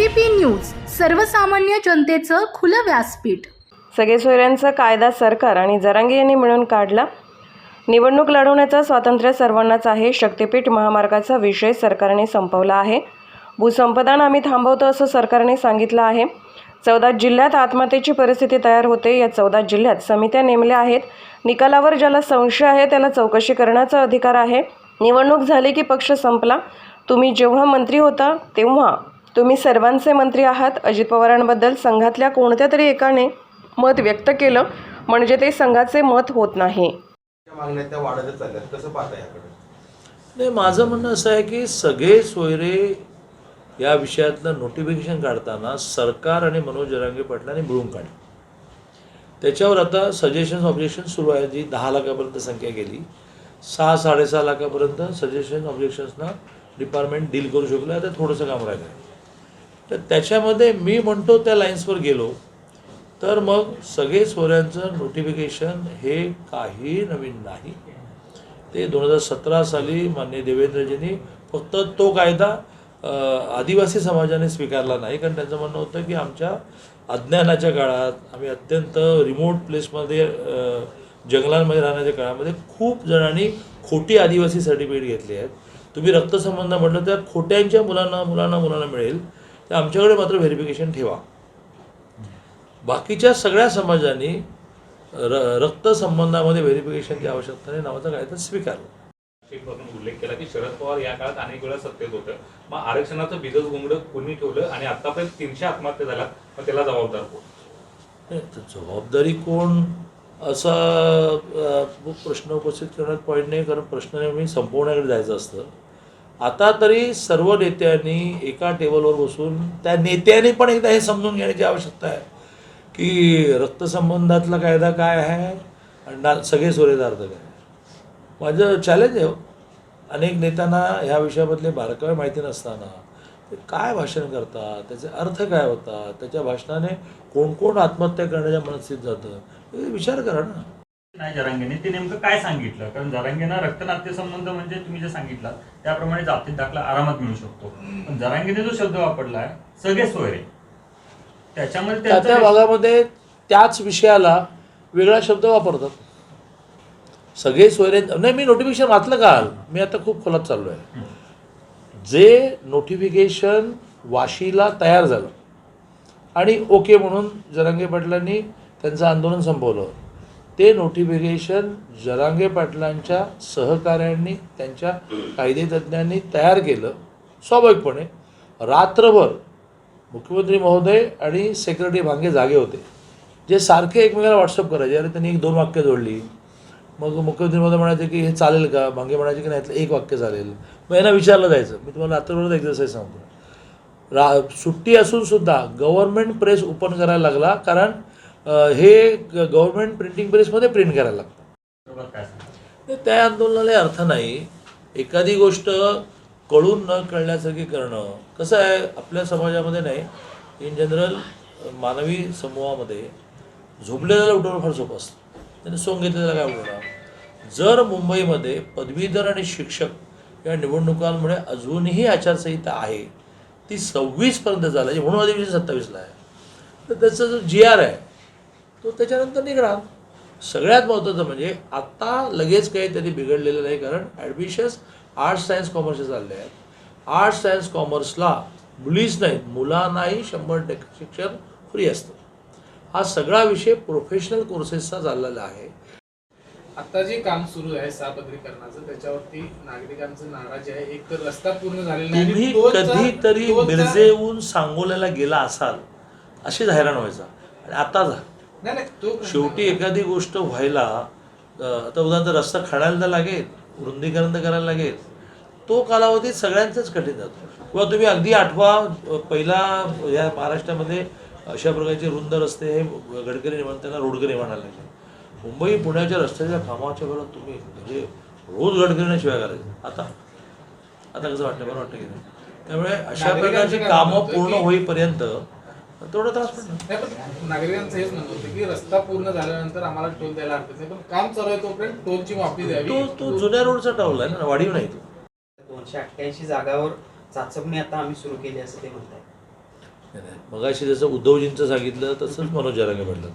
ABP news सर्वसामान्य जनतेचं खुलं व्यासपीठ. सगळे सोयऱ्यांचा कायदा सरकार आणि जरांगे यांनी मिळून काढला. निवडणूक लढवण्याचं स्वातंत्र्य सर्वांनाच आहे. शक्तीपीठ महामार्गाचा विषय सरकारने संपवला आहे. भूसंपादन आम्ही थांबवतो असं सरकारने सांगितलं आहे. चौदा जिल्ह्यात आत्महत्येची परिस्थिती तयार होते. या चौदा जिल्ह्यात समित्या नेमल्या आहेत. निकालावर ज्याला संशय आहे त्याला चौकशी करण्याचा अधिकार आहे. निवडणूक झाली की पक्ष संपला. तुम्ही जेव्हा मंत्री होता तेव्हा तुम्ही सर्वांचे मंत्री आहात. अजित पवारांबद्दल संघातल्या कोणत्या तरी एकाने मत व्यक्त केलं म्हणजे ते संघाचे मत होत नाही. नाही माझं म्हणणं असं आहे की सगळे सोयरे या विषयातलं नोटिफिकेशन काढताना सरकार आणि मनोज जरांगे पाटलांनी मिळून काढले. त्याच्यावर आता सजेशन ऑब्जेक्शन सुरू आहे जी दहा लाखापर्यंत संख्या गेली सहा साडेसहा लाखापर्यंत सजेशन ऑब्जेक्शन्सना डिपार्टमेंट डील करू शकलं. आता थोडंसं काम राहिलं आहे तर त्याच्यामध्ये मी म्हणतो त्या लाईन्सवर गेलो तर मग सगळे सोऱ्यांचं नोटिफिकेशन हे काही नवीन नाही. ते दोन हजार सतरा साली मान्य देवेंद्रजींनी फक्त तो कायदा आदिवासी समाजाने स्वीकारला नाही. कारण त्यांचं म्हणणं होतं की आमच्या अज्ञानाच्या काळात आम्ही अत्यंत रिमोट प्लेसमध्ये जंगलांमध्ये राहण्याच्या काळामध्ये खूप जणांनी खोटी आदिवासी सर्टिफिकेट घेतली आहेत. तुम्ही रक्तसंबंध म्हटलं तर खोट्यांच्या मुलांना मुलांना मुलांना मिळेल. तर आमच्याकडे मात्र व्हेरिफिकेशन ठेवा. बाकीच्या सगळ्या समाजांनी र रक्तसंबंधामध्ये व्हेरिफिकेशनची आवश्यकता नाही नावाचा कायदा स्वीकारला वरून उल्लेख केला की शरद पवार या काळात अनेक वेळा सत्तेत होतं. मग आरक्षणाचं बिजच गुंगडं कोणी ठेवलं आणि आतापर्यंत तीनशे आत्महत्या झाल्या मग त्याला जबाबदार कोण? तर जबाबदारी कोण? असा प्रश्न उपस्थित करण्यात पॉईंट नाही कारण प्रश्न नेहमी संपवण्याकडे जायचं असतं. आता तरी सर्व नेत्यांनी एका टेबलवर बसून त्या नेत्यांनी पण एकदा हे समजून घेण्याची आवश्यकता आहे की रक्तसंबंधातला कायदा काय आहे आणि ना सगळे सुरेदार्थ काय माझं चॅलेंज आहे हो. अनेक नेत्यांना ह्या विषयामधले बारकावे माहिती नसताना ते काय भाषण करतात त्याचे अर्थ काय होतात त्याच्या भाषणाने कोण कोण आत्महत्या करण्याच्या मनस्थित जातं हे विचार करा ना नाही जरांगेने. ते नेमकं काय सांगितलं? कारण जरांगेना रक्तनाट्य संबंध म्हणजे तुम्ही जे सांगितलं त्याप्रमाणे जातीत दाखला आरामात मिळू शकतो. पण जरांगेने जो शब्द वापरला आहे सगळे सोयरे. त्याच्यामध्ये त्या त्या त्यांचं भागामध्ये त्याच विषयाला वेगळा शब्द वापरतात. सगळे सोयरे नाही मी नोटिफिकेशन वाचलं काल. मी आता खूप खोलात चाललो आहे जे नोटिफिकेशन वाशीला तयार झालं. आणि ओके म्हणून जरांगे पाटलांनी त्यांचं आंदोलन संपवलं. ते नोटिफिकेशन जरांगे पाटलांच्या सहकाऱ्यांनी त्यांच्या कायदेतज्ञांनी तयार केलं. स्वाभाविकपणे रात्रभर मुख्यमंत्री महोदय आणि सेक्रेटरी भांगे जागे होते. जे सारखे एकमेकाला व्हॉट्सअप करायचे. अरे त्यांनी एक दोन वाक्य जोडली. मग मुख्यमंत्री महोदय म्हणायचे की हे चालेल का? भांगे म्हणायचे की नाही एक वाक्य चालेल. मग यांना विचारलं जायचं. मी तुम्हाला रात्रभर एक्झरसाईज सांगतो. रा सुट्टी असूनसुद्धा गव्हर्मेंट गव्हर्नमेंट प्रेस ओपन करायला लागला. कारण हे गव्हर्नमेंट प्रिंटिंग प्रेसमध्ये प्रिंट करायला लागतं. काय त्या आंदोलनाला अर्थ नाही. एखादी गोष्ट कळून न कळण्यासारखी करणं कसं आहे? आपल्या समाजामध्ये नाही. इन जनरल मानवी समूहामध्ये झोपलेल्याला उठवणं फार सोपं असतं. त्याने सोंग घेतलेला काय उठवणार जर मुंबईमध्ये पदवीधर आणि शिक्षक या निवडणुकांमुळे अजूनही आचारसंहिता आहे ती सव्वीसपर्यंत चालायची म्हणजे म्हणून अधिवेशन सत्तावीसला आहे. तर त्याचा जो जी आर आहे तो त्याच्यानंतर निघणार. सगळ्यात महत्त्वाचं म्हणजे आता लगेच काही त्यांनी बिघडलेलं नाही कारण ॲडमिशन्स आर्ट्स सायन्स कॉमर्सचे चालले आहेत. आर्ट्स सायन्स कॉमर्सला मुलीच नाहीत मुलांनाही शंभर टक्के शिक्षण फ्री असतं. हा सगळा विषय प्रोफेशनल कोर्सेसचा चाललेला आहे. आता जे काम सुरू आहे सापत्रीकरणाचं त्याच्यावरती नागरिकांचं नाराजी आहे. एक तर रस्ता पूर्ण झालेला तुम्ही कधीतरी मिरजेहून सांगोल्याला गेला असाल अशीच हैराण व्हायचा. आणि आता जा. शेवटी. एखादी गोष्ट व्हायला आता उदाहरणार्थ रस्ता खणायला तर लागेल रुंदीकरण करायला लागेल. तो कालावधी सगळ्यांचाच कठीण जातो. किंवा तुम्ही अगदी आठवा पहिला या महाराष्ट्रामध्ये अशा प्रकारचे रुंद रस्ते हे गडकरी निर्माण त्यांना रोडकरी म्हणायला लागले. मुंबई पुण्याच्या रस्त्याच्या कामाच्या वेळात तुम्ही म्हणजे रोज गडकरीने शिवाय करायचे. आता आता कसं वाटतं बरं वाटतं की नाही? त्यामुळे अशा प्रकारची कामं पूर्ण होईपर्यंत तेवढा त्रास नाही पण नागरिकांचं हेच म्हणणं होतं की रस्ता पूर्ण झाल्यानंतर आम्हाला टोल द्यायला हरकत नाही. पण काम चालू आहे तोपर्यंत टोलची माफी द्यावी. तो तो जुन्या रोडचा टवला आहे ना वाढीव नाही तो. दोनशे अठ्ठ्याऐंशी जागावर चाचपणी आता आम्ही सुरू केली असं ते म्हणताय. नाही, नाही. मगाशी जसं उद्धवजींचं सांगितलं तसंच मनोज जरांगे म्हटलं.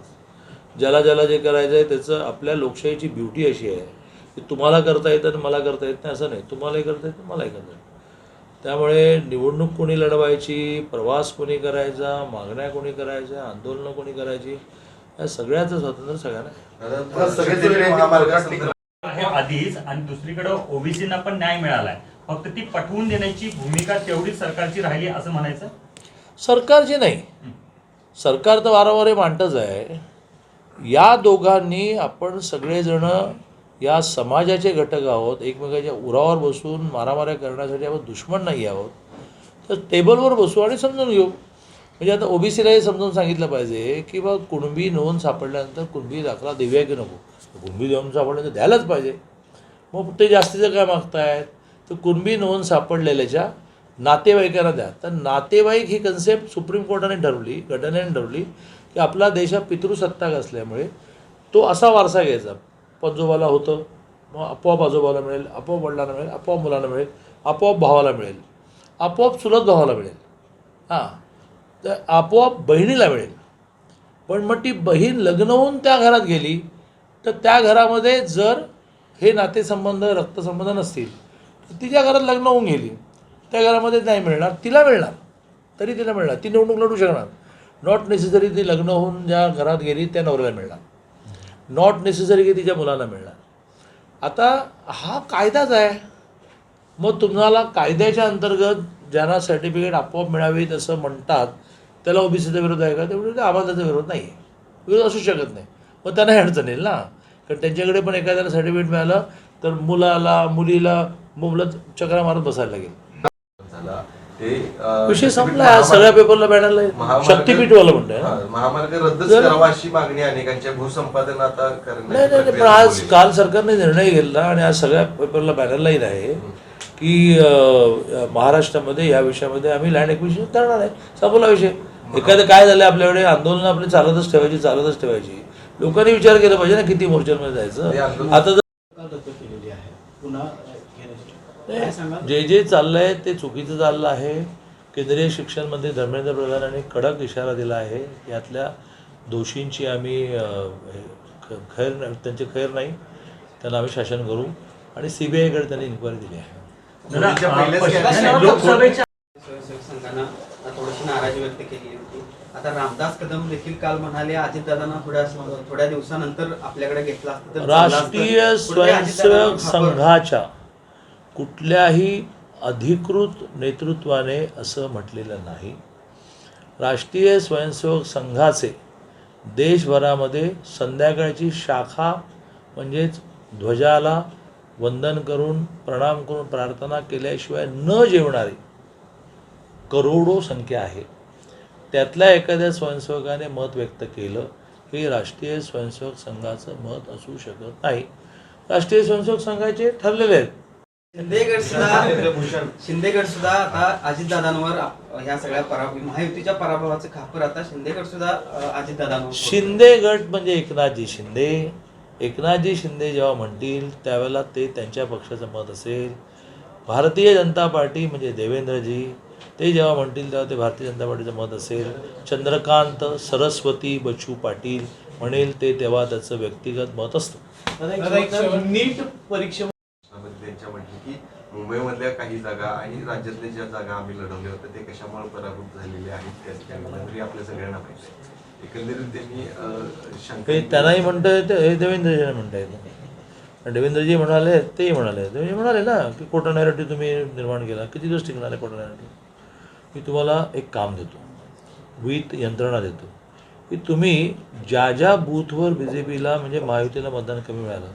ज्याला ज्याला जे करायचं आहे त्याचं आपल्या लोकशाहीची ब्युटी अशी आहे की तुम्हाला करता येतं आणि मला करता येत नाही असं नाही. तुम्हालाही करता येतं मलाही करता येतं. त्यामुळे निवडणूक कोणी लढवायची प्रवास कोणी करायचा मागण्या कोणी करायच्या आंदोलनं कोणी करायची या सगळ्याचं स्वातंत्र्य सगळ्यांना आहे. आधीच आणि दुसरीकडे ओबीसीना पण न्याय मिळालाय. फक्त ती पटवून देण्याची भूमिका तेवढीच सरकारची राहिली असं म्हणायचं? सरकारची नाही. सरकार तर वारंवार हे मांडतच आहे. या दोघांनी आपण सगळेजणं या समाजाचे घटक आहोत एकमेकाच्या उरावर बसून मारामाऱ्या करण्यासाठी आपण दुश्मन नाही आहोत. तर टेबलवर बसू आणि समजून घेऊ. म्हणजे आता ओबीसीला हे समजून सांगितलं पाहिजे की बा कुणबी नोंद सापडल्यानंतर कुणबी दाखला देऊया की नको. कुणबी नोंद सापडल्यानंतर द्यायलाच पाहिजे. मग ते जास्तीचं काय मागतायत? तर कुणबी नोंद सापडलेल्याच्या नातेवाईकांना द्या. तर नातेवाईक ही कन्सेप्ट सुप्रीम कोर्टाने ठरवली घटनेने ठरवली की आपला देश हा पितृसत्ताक असल्यामुळे तो असा वारसा घ्यायचा. पंजोबाला होतं मग आपोआप आजोबाला मिळेल आपोआप वडिलांना मिळेल आपोआप मुलांना मिळेल आपोआप भावाला मिळेल आपोआप चुलत भावाला मिळेल. हां तर आपोआप बहिणीला मिळेल. पण मग ती बहीण लग्न होऊन त्या घरात गेली तर त्या घरामध्ये जर हे नातेसंबंध रक्तसंबंध नसतील तर तिच्या घरात लग्न होऊन गेली. त्या घरामध्ये नाही मिळणार तिला मिळणार तरी तिला मिळणार ती निवडणूक लढू शकणार. नॉट नेसेसरी ती लग्न होऊन ज्या घरात गेली त्या नवऱ्याला मिळणार. नॉट नेसेसरी की तिच्या मुलांना मिळणार. आता हा कायदाच आहे. मग तुम्हाला कायद्याच्या अंतर्गत ज्यांना सर्टिफिकेट आपोआप मिळावी तसं म्हणतात त्याला ओबीसीचा विरोध आहे का? ते आम्हाला त्याचा विरोध नाही आहे विरोध असू शकत नाही. मग त्यांनाही अडचण येईल ना? कारण त्यांच्याकडे पण एखाद्याला सर्टिफिकेट मिळालं तर मुलाला मुलीला मुलं चक्रा मारत बसायला लागेल. ते विषय संपला. सगळ्या पेपरला बॅनरला महामार्ग- शक्तीपीठवाला म्हणतोय हा, महामार्ग रद्दच जर- करावा अशी मागणी अनेकांच्या भूसंपादन आता नाही नाही पण आज. काल सरकारने निर्णय घेतला आणि आज सगळ्या पेपरला बॅनरलाही आहे की महाराष्ट्रामध्ये या विषयामध्ये आम्ही लँड एक्विजिशन करणार आहे. संपला विषय. एखादं काय झालं आपल्याकडे आंदोलनं आपली चालतच ठेवायची चालतच ठेवायची. लोकांनी विचार केला पाहिजे ना किती मोर्चांमध्ये जायचं. आता जर रद्द केलेली आहे. पुन्हा जे जे चाललंय ते चुकीचं चाललं आहे. केंद्रीय शिक्षण मंत्री धर्मेंद्र प्रधानांनी कडक इशारा दिला आहे. यातल्या दोषींची आम्ही खैर त्यांचे खैर नाही त्यांना आम्ही शासन करू. आणि सी बी आयकडे त्यांनी इन्क्वायरी दिली आहे. थोडीशी नाराजी व्यक्त केली होती आता रामदास कदम देखील काल म्हणाले अजितदादांना थोड्या थोड्या दिवसानंतर आपल्याकडे घेतला. राष्ट्रीय स्वयंसेवक संघाच्या कुठल्याही अधिकृत नेतृत्वाने असं म्हटलेलं नाही. राष्ट्रीय स्वयंसेवक संघाचे देशभरामध्ये संध्याकाळची शाखा म्हणजेच ध्वजाला वंदन करून प्रणाम करून प्रार्थना केल्याशिवाय न जेवणारी करोडो संख्या आहे. त्यातल्या एखाद्या स्वयंसेवकाने मत व्यक्त केलं हे राष्ट्रीय स्वयंसेवक संघाचं मत असू शकत नाही. राष्ट्रीय स्वयंसेवक संघाचे ठरलेले आहेत. शिंदेगड सुद्धा शिंदेगड सुद्धा आता अजितदादांवर ह्या सगळ्या पराभव महायुतीच्या पराभवाचं खापर आता शिंदेगड सुद्धा अजितदादांवर फोडतोय. शिंदे गट म्हणजे एकनाथजी शिंदे. एकनाथजी शिंदे जेव्हा म्हणतील त्यावेळेला ते त्यांच्या पक्षाचं मत असेल. भारतीय जनता पार्टी म्हणजे देवेंद्रजी. ते जेव्हा म्हणतील तेव्हा ते भारतीय जनता पार्टीचं मत असेल. चंद्रकांत सरस्वती बच्चू पाटील म्हणेल ते तेव्हा त्याचं व्यक्तिगत मत असतं. नीट परीक्षे म्हटलं की मुंबईमधल्या काही जागा आणि राज्यातल्या ज्या जागा आम्ही लढवल्या होत्या ते कशामुळे पराभूत झालेले आहेत त्या ठिकाणी तरी आपल्या सगळ्यांना माहिती आहे. एकंदरीत त्यांनी अं, शंका त्यांनाही म्हणता येतं हे म्हणता येतं देवेंद्रजी म्हणाले तेही म्हणाले. देवेंद्रजी म्हणाले ना की कोटा नॅरेटिव्ह तुम्ही निर्माण केला. किती दिवस टिकणार आहे कोटा नॅरेटिव्ह मी तुम्हाला एक काम देतो. विथ यंत्रणा देतो. की तुम्ही ज्या ज्या बूथवर बी जे पीला म्हणजे महायुतीला मतदान कमी मिळालं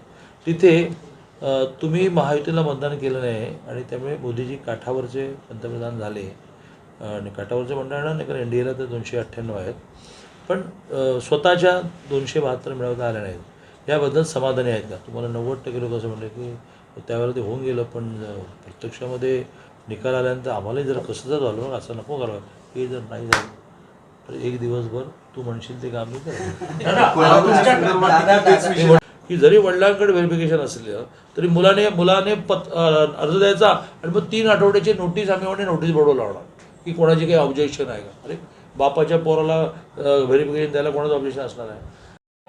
तिथे तुम्ही महायुतीला मतदान केलं नाही आणि त्यामुळे मोदीजी काठावरचे पंतप्रधान झाले. आणि काठावरचे म्हणता येणार नाही कारण एन डी एला तर दोनशे अठ्ठ्याण्णव आहेत. पण स्वतःच्या दोनशे बहात्तर मिळवता आल्या नाहीत. याबद्दल समाधानी आहेत का? तुम्हाला नव्वद टक्के लोक असं म्हणले की त्यावेळेला ते होऊन गेलं पण प्रत्यक्षामध्ये निकाल आल्यानंतर आम्हालाही जर कसं जर झालं मग असं नको करावं हे जर नाही झालं तर एक दिवसभर तू म्हणशील ते काम मी की जरी वडिलांकडे व्हेरिफिकेशन असलं तरी मुलाने मुलाने पत अर्ज द्यायचा आणि मग तीन आठवड्याची नोटीस आम्ही म्हणे नोटीस बोर्डवर लावणार. की कोणाची काही ऑब्जेक्शन आहे का? अरे बापाच्या पोराला व्हेरिफिकेशन द्यायला कोणाचं ऑब्जेक्शन असणार आहे?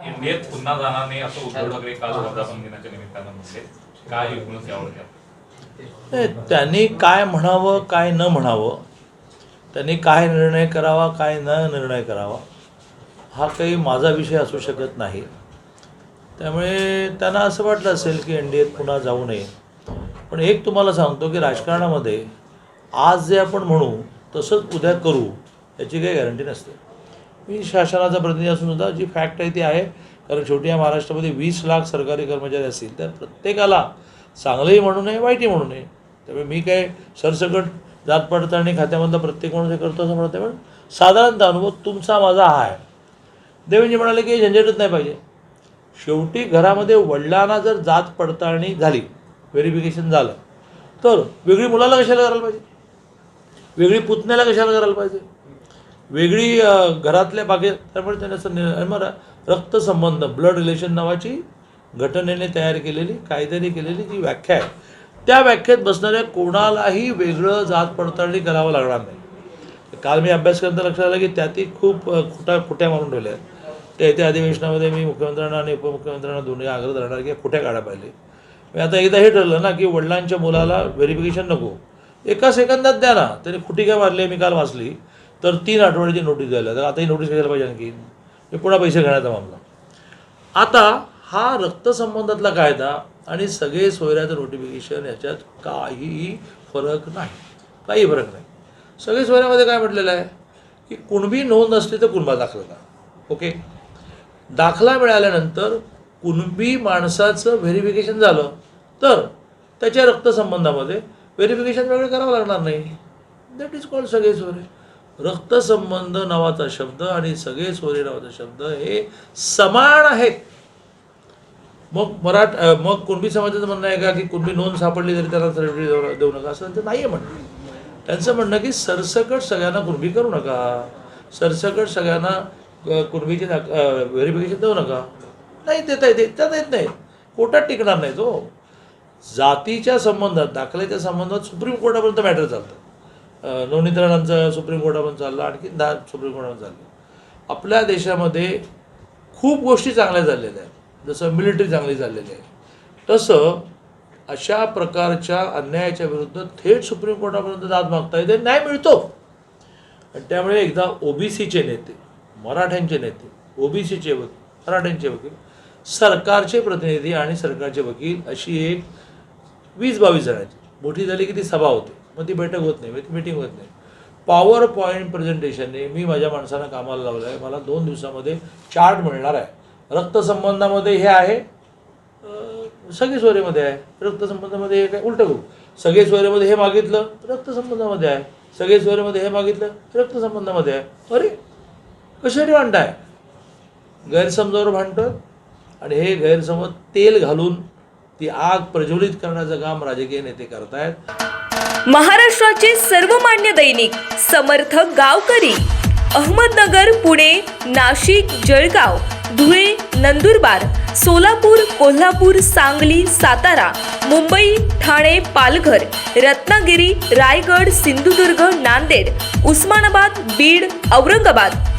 इंडियात पुन्हा जाणार नाही असं उद्धव ठाकरे काल वर्धापन दिनाच्या निमित्तानं काय एकूणच यावर त्यांनी काय म्हणावं काय न म्हणावं त्यांनी काय निर्णय करावा काय न निर्णय करावा हा काही माझा विषय असू शकत नाही. त्यामुळे त्यांना असं वाटलं असेल की एन डी एत पुन्हा जाऊ नये. पण एक तुम्हाला सांगतो की राजकारणामध्ये आज जे आपण म्हणू तसंच उद्या करू याची काही गॅरंटी नसते. मी शासनाचा प्रतिनिधी असून सुद्धा जी फॅक्ट आहे ती आहे कारण शेवटी या महाराष्ट्रामध्ये वीस लाख सरकारी कर्मचारी असतील तर प्रत्येकाला चांगलंही म्हणू नये वाईटही म्हणू नये. त्यामुळे मी काय सरसकट जात पडताळणी खात्यामधला प्रत्येक माणूस हे करतो असं म्हणत आहे पण साधारणतः अनुभव तुमचा माझा हा आहे. देवेंजी म्हणाले की झंझटच नाही पाहिजे. शेवटी घरामध्ये वडिलांना जर जात पडताळणी झाली व्हेरिफिकेशन झालं तर वेगळी मुलाला कशाला करायला पाहिजे? वेगळी पुतण्याला कशाला करायला पाहिजे? वेगळी घरातल्या बागेत त्यामुळे त्यांना असं रक्तसंबंध ब्लड रिलेशन नावाची घटनेने तयार केलेली कायद्याने केलेली जी व्याख्या आहे त्या व्याख्येत बसणाऱ्या कोणालाही वेगळं जात पडताळणी करावं लागणार नाही. काल मी अभ्यास करताना लक्षात आलं की त्यातही खूप अ, खोटा खोट्या मारून ठेवल्या आहेत. त्या येत्या अधिवेशनामध्ये मी मुख्यमंत्र्यांना आणि उपमुख्यमंत्र्यांना दोन्ही आग्रह धरणार की खोट्या काढा पाहिजे मी आता एकदा हे ठरलं ना की वडिलांच्या मुलाला व्हेरिफिकेशन नको. एका सेकंदात द्या ना. त्याने खुटी काय मारली मी काल वाचली. तर तीन आठवड्याची नोटीस द्यायला. तर आता ही नोटीस घ्यायला पाहिजे आणखी. मी पुन्हा पैसे घेण्याचा मामला. आता हा रक्तसंबंधातला कायदा आणि सगळे सोयऱ्याचं नोटिफिकेशन याच्यात काहीही फरक नाही. काही फरक नाही. सगळे सोयऱ्यामध्ये काय म्हटलेलं आहे? की कुणबी नोंद असली तर कुणबा दाखल का? ओके दाखला मिळाल्यानंतर कुणबी माणसाचं व्हेरिफिकेशन झालं तर त्याच्या रक्तसंबंधामध्ये व्हेरिफिकेशन वेगळं करावं लागणार नाही. दॅट इज कॉल्ड सगळे सोरे. रक्तसंबंध नावाचा शब्द आणि सगळे सोरे नावाचा शब्द हे समान आहेत. मग मराठ मग कुणबी समाजाचं म्हणणं आहे का की कुणबी नोंद सापडली तरी त्याला सर्टिफिकेट देऊ नका? असं त्यांचं नाही आहे म्हणणं. त्यांचं म्हणणं की सरसकट सगळ्यांना कुणबी करू नका. सरसकट सगळ्यांना कुणबीचे व्हेरिफिकेशन देऊ नका. नाही देता येते देता येत नाही कोर्टात टिकणार नाही तो हो. जातीच्या संबंधात दाखल्याच्या संबंधात सुप्रीम कोर्टापर्यंत मॅटर चालतं. अ, सुप्रीम कोर्टापर्यंत चाललं आणखी दहा सुप्रीम कोर्टापर्यंत चाललं. आपल्या देशामध्ये खूप गोष्टी चांगल्या झालेल्या आहेत. जसं मिलिटरी चांगली झालेली आहे. तसं अशा प्रकारच्या अन्यायाच्या विरुद्ध थेट सुप्रीम कोर्टापर्यंत दाद मागता येते न्याय मिळतो. आणि त्यामुळे एकदा ओबीसीचे नेते मराठ्यांचे नेते ओबीसीचे वकील मराठ्यांचे वकील सरकारचे प्रतिनिधी आणि सरकारचे वकील अशी एक वीस बावीस जणांची. मोठी झाली की ती सभा होते. मग ती बैठक होत नाही मग ती मिटिंग होत नाही. पॉवर पॉईंट प्रेझेंटेशनने मी माझ्या माणसांना कामाला लावलं आहे मला दोन दिवसामध्ये चार्ट मिळणार आहे. रक्तसंबंधामध्ये हे आहे. अं, सगळे सोयरेमध्ये आहे. रक्तसंबंधामध्ये हे काय उलटं करू. सगळे सोयरेमध्ये हे मागितलं रक्तसंबंधामध्ये आहे. सगळे सोयरेमध्ये हे मागितलं रक्तसंबंधामध्ये आहे. अरे कशासाठी भांडताय गैरसमजावर भांडतो आणि हे गैरसमज तेल घालून ती आग प्रज्वलित करण्याचं काम राजकीय नेते करतायत. महाराष्ट्राचे सर्वमान्य दैनिक समर्थ गावकरी अहमदनगर पुणे नाशिक जळगाव धुळे नंदुरबार सोलापूर कोल्हापूर सांगली सातारा मुंबई ठाणे पालघर रत्नागिरी रायगड सिंधुदुर्ग नांदेड उस्मानाबाद बीड औरंगाबाद